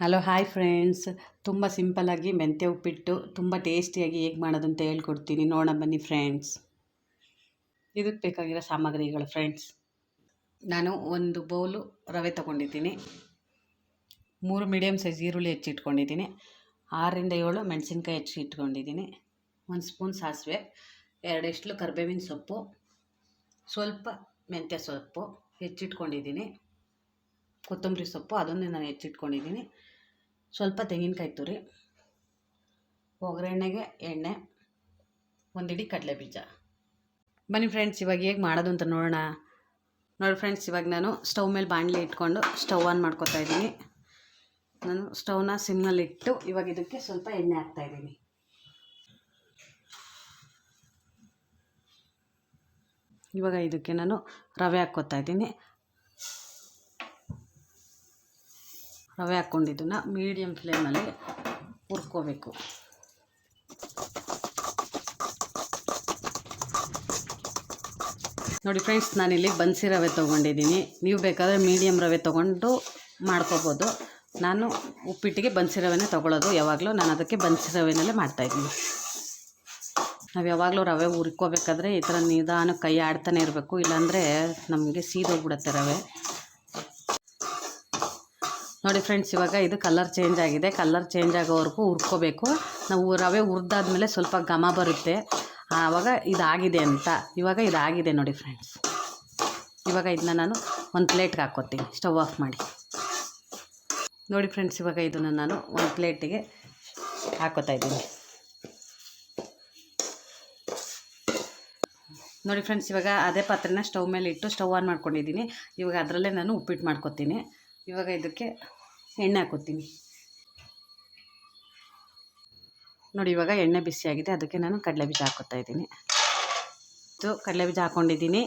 Hello, hi friends. ತುಂಬ ಸಿಂಪಲ್ಲಾಗಿ ಮೆಂತ್ಯ ಉಪ್ಪಿಟ್ಟು ತುಂಬ ಟೇಸ್ಟಿಯಾಗಿ ಹೇಗೆ ಮಾಡೋದು ಅಂತ ಹೇಳ್ಕೊಡ್ತೀನಿ. ನೋಡೋಣ, ಬನ್ನಿ ಫ್ರೆಂಡ್ಸ್. ಇದಕ್ಕೆ ಬೇಕಾಗಿರೋ ಸಾಮಗ್ರಿಗಳು ಫ್ರೆಂಡ್ಸ್. ನಾನು ಒಂದು ಬೌಲು ರವೆ ತಗೊಂಡಿದ್ದೀನಿ. ಮೂರು ಮೀಡಿಯಮ್ ಸೈಜ್ ಈರುಳ್ಳಿ ಹೆಚ್ಚಿಟ್ಕೊಂಡಿದ್ದೀನಿ ಆರರಿಂದ ಏಳು ಮೆಣಸಿನ್ಕಾಯಿ ಹೆಚ್ಚಿ ಇಟ್ಕೊಂಡಿದ್ದೀನಿ. ಒಂದು ಸ್ಪೂನ್ ಸಾಸಿವೆ ಎರಡು ಎಷ್ಟಲು ಕರಿಬೇವಿನ ಸೊಪ್ಪು, ಸ್ವಲ್ಪ ಮೆಂತ್ಯ ಸೊಪ್ಪು ಹೆಚ್ಚಿಟ್ಕೊಂಡಿದ್ದೀನಿ. ಕೊತ್ತಂಬರಿ ಸೊಪ್ಪು ಅದನ್ನೇ ನಾನು ಹೆಚ್ಚಿಟ್ಕೊಂಡಿದ್ದೀನಿ. ಸ್ವಲ್ಪ ತೆಂಗಿನಕಾಯಿ ತುರಿ, ಒಗ್ಗರಣೆಗೆ ಎಣ್ಣೆ, ಒಂದಿಡಿ ಕಡಲೆ ಬೀಜ ಬನ್ನಿ ಫ್ರೆಂಡ್ಸ್ ಇವಾಗ ಹೇಗೆ ಮಾಡೋದು ಅಂತ ನೋಡೋಣ. ನೋಡಿ ಫ್ರೆಂಡ್ಸ್ ಇವಾಗ ನಾನು ಸ್ಟವ್ ಮೇಲೆ ಬಾಣಲೆ ಇಟ್ಕೊಂಡು ಸ್ಟವ್ ಆನ್ ಮಾಡ್ಕೊತಾ ಇದ್ದೀನಿ. ನಾನು ಸ್ಟವ್ನ ಸಿಮ್ನಲ್ಲಿ ಇಟ್ಟು ಇವಾಗ ಇದಕ್ಕೆ ಸ್ವಲ್ಪ ಎಣ್ಣೆ ಹಾಕ್ತಾಯಿದ್ದೀನಿ ಇವಾಗ ಇದಕ್ಕೆ ನಾನು ರವೆ ಹಾಕ್ಕೊತಾ ಇದ್ದೀನಿ. ರವೆ ಹಾಕ್ಕೊಂಡಿದ್ದನ್ನು ಮೀಡಿಯಮ್ ಫ್ಲೇಮಲ್ಲಿ ಹುರ್ಕೋಬೇಕು. ನೋಡಿ ಫ್ರೆಂಡ್ಸ್ ನಾನಿಲ್ಲಿ ಬನ್ಸಿ ರವೆ ತೊಗೊಂಡಿದ್ದೀನಿ. ನೀವು ಬೇಕಾದರೆ ಮೀಡಿಯಮ್ ರವೆ ತೊಗೊಂಡು ಮಾಡ್ಕೋಬೋದು. ನಾನು ಉಪ್ಪಿಟ್ಟಿಗೆ ಬನ್ಸಿ ರವೆನೇ ತೊಗೊಳ್ಳೋದು ಯಾವಾಗಲೂ ನಾನು ಅದಕ್ಕೆ ಬನ್ಸಿ ರವೆನಲ್ಲೇ ಮಾಡ್ತಾಯಿದ್ದೀನಿ ನಾವು ಯಾವಾಗಲೂ ರವೆ ಹುರ್ಕೋಬೇಕಾದ್ರೆ ಈ ಥರ ನಿಧಾನ ಕೈ ಆಡ್ತಾನೆ ಇರಬೇಕು. ಇಲ್ಲಾಂದರೆ ನಮಗೆ ಸೀದೋಗ್ಬಿಡುತ್ತೆ ರವೆ. ನೋಡಿ ಫ್ರೆಂಡ್ಸ್ ಇವಾಗ ಇದು ಕಲರ್ ಚೇಂಜ್ ಆಗಿದೆ. ಕಲರ್ ಚೇಂಜ್ ಆಗೋವರೆಗೂ ಹುರ್ಕೋಬೇಕು. ನಾವು ರವೆ ಹುರಿದಾದ್ಮೇಲೆ ಸ್ವಲ್ಪ ಘಮ ಬರುತ್ತೆ. ಆವಾಗ ಇದಾಗಿದೆ ಅಂತ. ಇವಾಗ ಇದಾಗಿದೆ ನೋಡಿ ಫ್ರೆಂಡ್ಸ್ ಇವಾಗ ಇದನ್ನ ನಾನು ಒಂದು ಪ್ಲೇಟ್ಗೆ ಹಾಕ್ಕೊತೀನಿ ಸ್ಟವ್ ಆಫ್ ಮಾಡಿ. ನೋಡಿ ಫ್ರೆಂಡ್ಸ್ ಇವಾಗ ಇದನ್ನು ನಾನು ಒಂದು ಪ್ಲೇಟಿಗೆ ಹಾಕೋತಾ ಇದ್ದೀನಿ. ನೋಡಿ ಫ್ರೆಂಡ್ಸ್ ಇವಾಗ ಅದೇ ಪಾತ್ರೆನ ಸ್ಟವ್ ಮೇಲೆ ಇಟ್ಟು ಸ್ಟವ್ ಆನ್ ಮಾಡ್ಕೊಂಡಿದ್ದೀನಿ. ಇವಾಗ ಅದರಲ್ಲೇ ನಾನು ಉಪ್ಪಿಟ್ಟು ಮಾಡ್ಕೊತೀನಿ. ಇವಾಗ ಇದಕ್ಕೆ ಎಣ್ಣೆ ಹಾಕೋತೀನಿ. ನೋಡಿ, ಇವಾಗ ಎಣ್ಣೆ ಬಿಸಿಯಾಗಿದೆ ಅದಕ್ಕೆ ನಾನು ಕಡಲೆ ಬೀಜ ಹಾಕೋತಾ ಇದ್ದೀನಿ. ಇದು ಕಡಲೆ ಬೀಜ ಹಾಕ್ಕೊಂಡಿದ್ದೀನಿ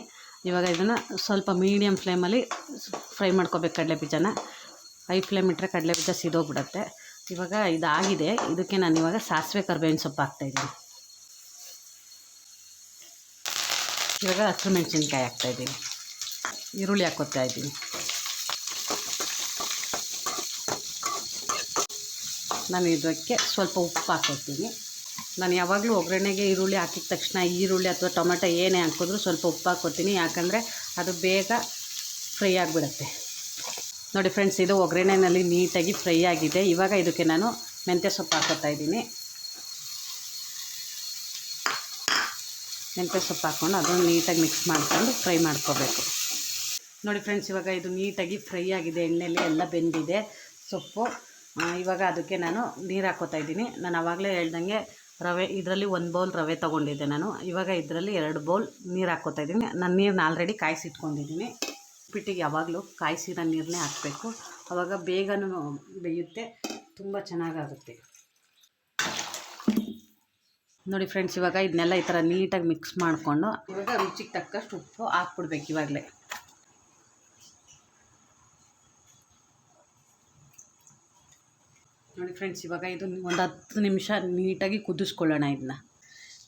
ಇವಾಗ ಇದನ್ನು ಸ್ವಲ್ಪ ಮೀಡಿಯಮ್ ಫ್ಲೇಮಲ್ಲಿ ಫ್ರೈ ಮಾಡ್ಕೋಬೇಕು ಕಡಲೆ ಬೀಜನ. ಹೈ ಫ್ಲೇಮ್ ಇಟ್ಟರೆ ಕಡಲೆ ಬೀಜ ಸಿದೋಗ್ಬಿಡತ್ತೆ. ಇವಾಗ ಇದಾಗಿದೆ. ಇದಕ್ಕೆ ನಾನು ಇವಾಗ ಸಾಸಿವೆ ಕರ್ಬೇವಿನ ಸೊಪ್ಪು ಹಾಕ್ತಾಯಿದ್ದೀನಿ ಇವಾಗ ಹಸಿರು ಮೆಣಸಿನ್ಕಾಯಿ ಹಾಕ್ತಾಯಿದ್ದೀನಿ ಈರುಳ್ಳಿ ಹಾಕೋತಾ ಇದ್ದೀನಿ. ನಾನು ಇದಕ್ಕೆ ಸ್ವಲ್ಪ ಉಪ್ಪು ಹಾಕೋತೀನಿ ನಾನು ಯಾವಾಗಲೂ ಒಗ್ಗರಣೆಗೆ ಈರುಳ್ಳಿ ಹಾಕಿದ ತಕ್ಷಣ ಈರುಳ್ಳಿ ಅಥವಾ ಟೊಮೆಟೊ ಏನೇ ಹಾಕಿದ್ರು ಸ್ವಲ್ಪ ಉಪ್ಪು ಹಾಕೋತೀನಿ ಯಾಕಂದರೆ ಅದು ಬೇಗ ಫ್ರೈ ಆಗಿಬಿಡುತ್ತೆ. ನೋಡಿ ಫ್ರೆಂಡ್ಸ್, ಇದು ಒಗ್ಗರಣೆನಲ್ಲಿ ನೀಟಾಗಿ ಫ್ರೈ ಆಗಿದೆ. ಇವಾಗ ಇದಕ್ಕೆ ನಾನು ಮೆಂತ್ಯ ಸೊಪ್ಪು ಹಾಕೋತಾ ಇದ್ದೀನಿ. ಮೆಂತ್ಯ ಸೊಪ್ಪು ಹಾಕ್ಕೊಂಡು ಅದನ್ನು ನೀಟಾಗಿ ಮಿಕ್ಸ್ ಮಾಡ್ಕೊಂಡು ಫ್ರೈ ಮಾಡ್ಕೋಬೇಕು. ನೋಡಿ ಫ್ರೆಂಡ್ಸ್, ಇವಾಗ ಇದು ನೀಟಾಗಿ ಫ್ರೈ ಆಗಿದೆ. ಎಣ್ಣೆಯಲ್ಲಿ ಎಲ್ಲ ಬೆಂದಿದೆ. ಸೊಪ್ಪು ಇವಾಗ ಅದಕ್ಕೆ ನಾನು ನೀರು ಹಾಕೋತಾ ಇದ್ದೀನಿ. ನಾನು ಆವಾಗಲೇ ಹೇಳ್ದಂಗೆ ರವೆ, ಇದರಲ್ಲಿ ಒಂದು ಬೌಲ್ ರವೆ ತೊಗೊಂಡಿದ್ದೆ ನಾನು. ಇವಾಗ ಇದರಲ್ಲಿ ಎರಡು ಬೌಲ್ ನೀರು ಹಾಕೋತಾ ಇದ್ದೀನಿ. ನಾನು ನೀರನ್ನ ಆಲ್ರೆಡಿ ಕಾಯಿಸಿಟ್ಕೊಂಡಿದ್ದೀನಿ. ಉಪ್ಪಿಟ್ಟಿಗೆ ಯಾವಾಗಲೂ ಕಾಯಿಸಿರೋ ನೀರನ್ನೇ ಹಾಕಬೇಕು. ಆವಾಗ ಬೇಗನೂ ಬೇಯುತ್ತೆ. ತುಂಬ ಚೆನ್ನಾಗಾಗುತ್ತೆ. ನೋಡಿ ಫ್ರೆಂಡ್ಸ್ ಇವಾಗ ಇದನ್ನೆಲ್ಲ ಈ ಥರ ನೀಟಾಗಿ ಮಿಕ್ಸ್ ಮಾಡಿಕೊಂಡು ಇವಾಗ ರುಚಿಗೆ ತಕ್ಕಷ್ಟು ಉಪ್ಪು ಹಾಕ್ಬಿಡ್ಬೇಕು ಇವಾಗಲೇ. ನೋಡಿ ಫ್ರೆಂಡ್ಸ್, ಇವಾಗ ಇದು ಒಂದು ಹತ್ತು ನಿಮಿಷ ನೀಟಾಗಿ ಕುದಿಸ್ಕೊಳ್ಳೋಣ ಇದನ್ನ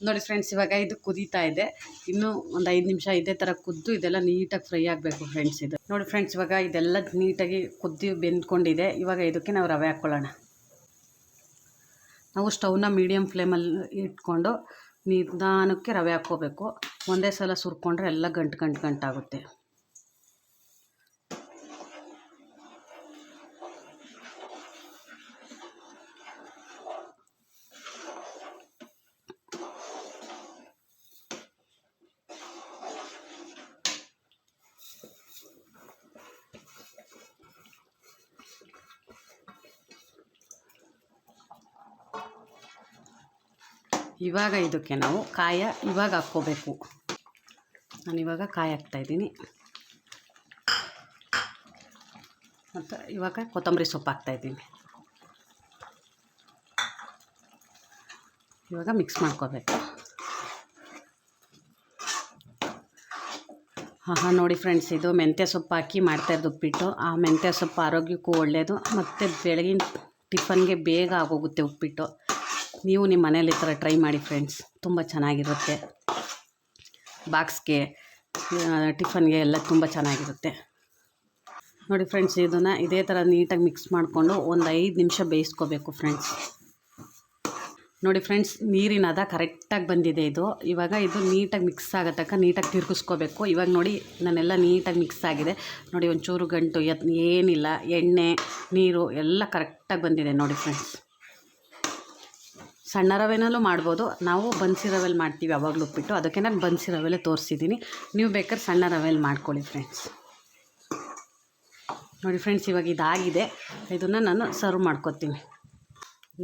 ನೋಡಿ ಫ್ರೆಂಡ್ಸ್, ಇವಾಗ ಇದು ಕುದೀತಾ ಇದೆ. ಇನ್ನೂ ಒಂದು ಐದು ನಿಮಿಷ ಇದೇ ಥರ ಕುದ್ದು ಇದೆಲ್ಲ ನೀಟಾಗಿ ಫ್ರೈ ಆಗಬೇಕು ಫ್ರೆಂಡ್ಸ್ ಇದು. ನೋಡಿ ಫ್ರೆಂಡ್ಸ್, ಇವಾಗ ಇದೆಲ್ಲ ನೀಟಾಗಿ ಕುದ್ದು ಬೆಂದ್ಕೊಂಡಿದೆ. ಇವಾಗ ಇದಕ್ಕೆ ನಾವು ರವೆ ಹಾಕ್ಕೊಳ್ಳೋಣ ನಾವು ಸ್ಟವ್ನ ಮೀಡಿಯಮ್ ಫ್ಲೇಮಲ್ಲಿ ಇಟ್ಕೊಂಡು ನಿಧಾನಕ್ಕೆ ರವೆ ಹಾಕ್ಕೋಬೇಕು. ಒಂದೇ ಸಲ ಸುರ್ಕೊಂಡ್ರೆ ಎಲ್ಲ ಗಂಟು ಗಂಟು ಗಂಟಾಗುತ್ತೆ. ಇವಾಗ ಇದಕ್ಕೆ ನಾವು ಕಾಯ ಇವಾಗ ಹಾಕ್ಕೋಬೇಕು. ನಾನು ಇವಾಗ ಕಾಯಿ ಹಾಕ್ತಾಯಿದ್ದೀನಿ ಮತ್ತು ಇವಾಗ ಕೊತ್ತಂಬರಿ ಸೊಪ್ಪು ಹಾಕ್ತಾಯಿದ್ದೀನಿ ಇವಾಗ ಮಿಕ್ಸ್ ಮಾಡ್ಕೋಬೇಕು. ಹಾಂ ಹಾಂ, ನೋಡಿ ಫ್ರೆಂಡ್ಸ್ ಇದು ಮೆಂತ್ಯ ಸೊಪ್ಪು ಹಾಕಿ ಮಾಡ್ತಾಯಿರೋದು ಉಪ್ಪಿಟ್ಟು. ಆ ಮೆಂತ್ಯ ಸೊಪ್ಪು ಆರೋಗ್ಯಕ್ಕೂ ಒಳ್ಳೆಯದು ಮತ್ತು ಬೆಳಗಿನ ಟಿಫನ್ಗೆ ಬೇಗ ಆಗೋಗುತ್ತೆ ಉಪ್ಪಿಟ್ಟು. ನೀವು ನಿಮ್ಮ ಮನೇಲಿ ಈ ಥರ ಟ್ರೈ ಮಾಡಿ ಫ್ರೆಂಡ್ಸ್ ತುಂಬ ಚೆನ್ನಾಗಿರುತ್ತೆ. ಬಾಕ್ಸ್ಗೆ ಟಿಫನ್ಗೆ ಎಲ್ಲ ತುಂಬ ಚೆನ್ನಾಗಿರುತ್ತೆ. ನೋಡಿ ಫ್ರೆಂಡ್ಸ್ ಇದನ್ನು ಇದೇ ಥರ ನೀಟಾಗಿ ಮಿಕ್ಸ್ ಮಾಡಿಕೊಂಡು ಒಂದು ಐದು ನಿಮಿಷ ಬೇಯಿಸ್ಕೋಬೇಕು ಫ್ರೆಂಡ್ಸ್ ನೋಡಿ ಫ್ರೆಂಡ್ಸ್ ನೀರಿನ ಅದ ಕರೆಕ್ಟಾಗಿ ಬಂದಿದೆ ಇದು. ಇವಾಗ ಇದು ನೀಟಾಗಿ ಮಿಕ್ಸ್ ಆಗೋ ತನಕ ನೀಟಾಗಿ ತಿರುಗಿಸ್ಕೋಬೇಕು. ಇವಾಗ ನೋಡಿ ನಾನೆಲ್ಲ ನೀಟಾಗಿ ಮಿಕ್ಸ್ ಆಗಿದೆ. ನೋಡಿ ಒಂಚೂರು ಗಂಟು ಎತ್ ಏನಿಲ್ಲ, ಎಣ್ಣೆ, ನೀರು ಎಲ್ಲ ಕರೆಕ್ಟಾಗಿ ಬಂದಿದೆ ನೋಡಿ ಫ್ರೆಂಡ್ಸ್ ಸಣ್ಣ ರವೆನಲ್ಲೂ ಮಾಡ್ಬೋದು. ನಾವು ಬನ್ಸಿ ರವೆಲಿ ಮಾಡ್ತೀವಿ ಯಾವಾಗಲೂ ಉಪ್ಪಿಟ್ಟು. ಅದಕ್ಕೆ ನಾನು ಬನ್ಸಿ ರವೆಲೆ ತೋರಿಸಿದ್ದೀನಿ ನೀವು ಬೇಕಾದ್ರೆ ಸಣ್ಣ ರವೆಲಿ ಮಾಡ್ಕೊಳ್ಳಿ ಫ್ರೆಂಡ್ಸ್ ನೋಡಿ ಫ್ರೆಂಡ್ಸ್ ಇವಾಗ ಇದಾಗಿದೆ. ಇದನ್ನು ನಾನು ಸರ್ವ್ ಮಾಡ್ಕೊತೀನಿ.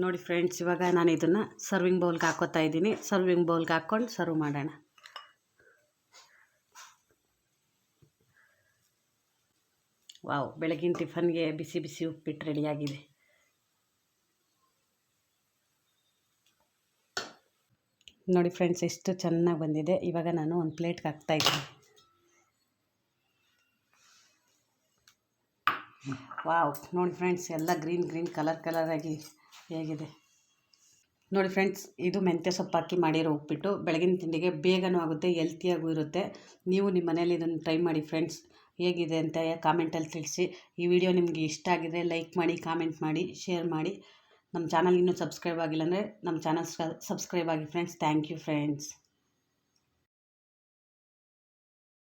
ನೋಡಿ ಫ್ರೆಂಡ್ಸ್ ಇವಾಗ ನಾನು ಇದನ್ನು ಸರ್ವಿಂಗ್ ಬೌಲ್ಗೆ ಹಾಕೋತಾ ಇದ್ದೀನಿ. ಸರ್ವಿಂಗ್ ಬೌಲ್ಗೆ ಹಾಕ್ಕೊಂಡು ಸರ್ವ್ ಮಾಡೋಣ. ವಾವ್ ಬೆಳಗಿನ ಟಿಫನ್ಗೆ ಬಿಸಿ ಬಿಸಿ ಉಪ್ಪಿಟ್ಟು ರೆಡಿಯಾಗಿದೆ ನೋಡಿ ಫ್ರೆಂಡ್ಸ್, ಎಷ್ಟು ಚೆನ್ನಾಗಿ ಬಂದಿದೆ. ಇವಾಗ ನಾನು ಒಂದು ಪ್ಲೇಟ್ಗೆ ಹಾಕ್ತಾಯಿದ್ದೀನಿ ವಾವ್, ನೋಡಿ ಫ್ರೆಂಡ್ಸ್, ಎಲ್ಲ ಗ್ರೀನ್ ಗ್ರೀನ್ ಕಲರ್ ಕಲರಾಗಿ ಹೇಗಿದೆ. ನೋಡಿ ಫ್ರೆಂಡ್ಸ್, ಇದು ಮೆಂತ್ಯ ಸೊಪ್ಪು ಹಾಕಿ ಮಾಡಿರೋ ಉಪ್ಪಿಟ್ಟು. ಬೆಳಗಿನ ತಿಂಡಿಗೆ ಬೇಗನೂ ಆಗುತ್ತೆ, ಹೆಲ್ತಿಯಾಗೂ ಇರುತ್ತೆ. ನೀವು ನಿಮ್ಮ ಮನೇಲಿ ಇದನ್ನು ಟ್ರೈ ಮಾಡಿ ಫ್ರೆಂಡ್ಸ್, ಹೇಗಿದೆ ಅಂತ ಕಾಮೆಂಟಲ್ಲಿ ತಿಳಿಸಿ. ಈ ವಿಡಿಯೋ ನಿಮಗೆ ಇಷ್ಟ ಆಗಿದ್ರೆ ಲೈಕ್ ಮಾಡಿ ಕಾಮೆಂಟ್ ಮಾಡಿ ಶೇರ್ ಮಾಡಿ. ನಮ್ಮ ಚಾನಲ್ ಇನ್ನೂ ಸಬ್ಸ್ಕ್ರೈಬ್ ಆಗಿಲ್ಲ ಅಂದರೆ ನಮ್ಮ ಚಾನಲ್ ಸಬ್ಸ್ಕ್ರೈಬ್ ಆಗಿ ಫ್ರೆಂಡ್ಸ್ ಥ್ಯಾಂಕ್ ಯು ಫ್ರೆಂಡ್ಸ್